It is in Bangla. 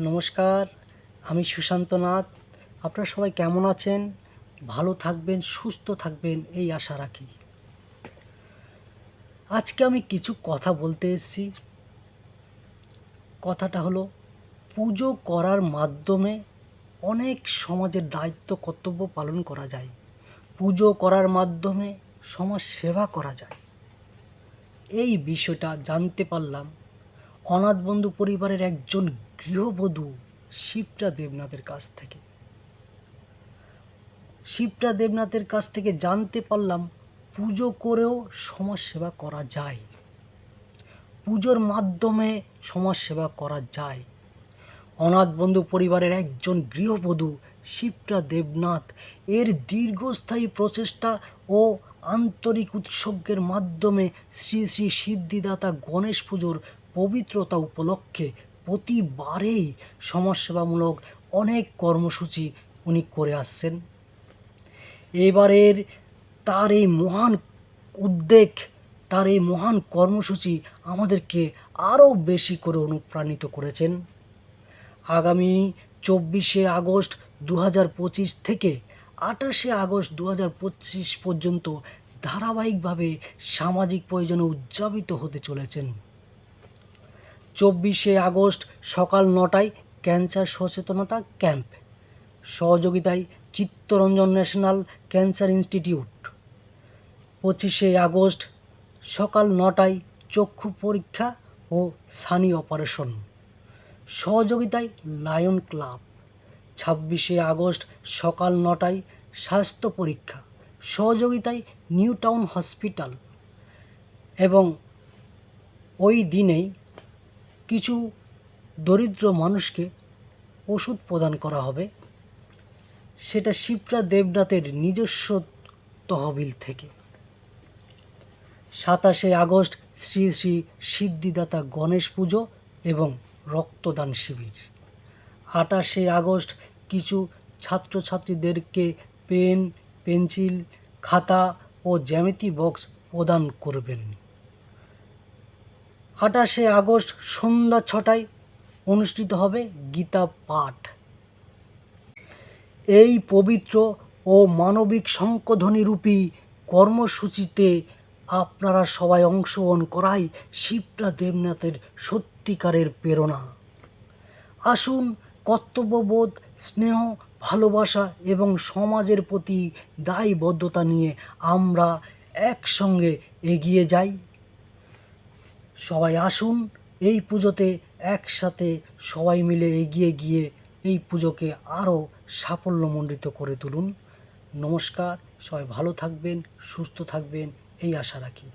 নমস্কার, আমি সুশান্ত নাথ। আপনারা সবাই কেমন আছেন? ভালো থাকবেন, সুস্থ থাকবেন, এই আশা রাখি। আজকে আমি কিছু কথা বলতে এসেছি। কথাটা হলো, পুজো করার মাধ্যমে অনেক সমাজের দায়িত্ব, কর্তব্য পালন করা যায়। পুজো করার মাধ্যমে সমাজ সেবা করা যায়। এই বিষয়টা জানতে পারলাম। অনাথ বন্ধু পরিবারের একজন গৃহবধূ শিবটা দেবনাথের কাছ থেকে। শিবটা দেবনাথের কাছ থেকে জানতে পারলাম পুজো করেও সমাজ সেবা করা যায়। পুজোর মাধ্যমে সমাজ সেবা করা যায়। অনাথ বন্ধু পরিবারের একজন গৃহবধূ শিবটা দেবনাথ এর দীর্ঘস্থায়ী প্রচেষ্টা ও আন্তরিক উৎসর্গের মাধ্যমে শ্রী শ্রী সিদ্ধিদাতা গণেশ পুজোর পবিত্রতা উপলক্ষে প্রতিবারেই সমাজসেবামূলক অনেক কর্মসূচি উনি করে আসছেন। এবারের তার এই মহান উদ্বেগ, তার এই মহান কর্মসূচি আমাদেরকে আরও বেশি করে অনুপ্রাণিত করেছেন। আগামী চব্বিশে আগস্ট দু হাজার পঁচিশ থেকে আঠাশে আগস্ট দু হাজার পঁচিশ পর্যন্ত ধারাবাহিকভাবে সামাজিক প্রয়োজনে উদযাপিত হতে চলেছেন। চব্বিশে আগস্ট সকাল নটায় ক্যান্সার সচেতনতা ক্যাম্প। সহযোগিতায় চিত্তরঞ্জন ন্যাশনাল ক্যান্সার ইনস্টিটিউট। পঁচিশে আগস্ট সকাল নটায় চক্ষু পরীক্ষা ও সানি অপারেশন। সহযোগিতায় লায়ন ক্লাব। ছাব্বিশে আগস্ট সকাল নটায় স্বাস্থ্য পরীক্ষা। সহযোগিতায় নিউ টাউন হসপিটাল। এবং ওই দিনেই কিছু দরিদ্র মানুষকে ওষুধ প্রদান করা হবে। সেটা শিপ্রা দেবনাথের নিজস্ব তহবিল থেকে। সাতাশে আগস্ট শ্রী শ্রী সিদ্ধিদাতা গণেশ পুজো এবং রক্তদান শিবির। আটাশে আগস্ট কিছু ছাত্রছাত্রীদেরকে পেন, পেন্সিল, খাতা ও জ্যামিতি বক্স প্রদান করবেন। আটাশে আগস্ট সন্ধ্যা ছটায় অনুষ্ঠিত হবে গীতা পাঠ। এই পবিত্র ও মানবিক সংশোধনীরূপী কর্মসূচিতে আপনারা সবাই অংশগ্রহণ করাই শিবরা দেবনাথের সত্যিকারের প্রেরণা। আসুন কর্তব্যবোধ, স্নেহ, ভালোবাসা এবং সমাজের প্রতি দায়বদ্ধতা নিয়ে আমরা একসঙ্গে এগিয়ে যাই। সবাই আসুন, এই পুজোতে একসাথে সবাই মিলে এগিয়ে গিয়ে এই পুজোকে আরও সাফল্যমণ্ডিত করে তুলুন। নমস্কার, সবাই ভালো থাকবেন, সুস্থ থাকবেন, এই আশা রাখি।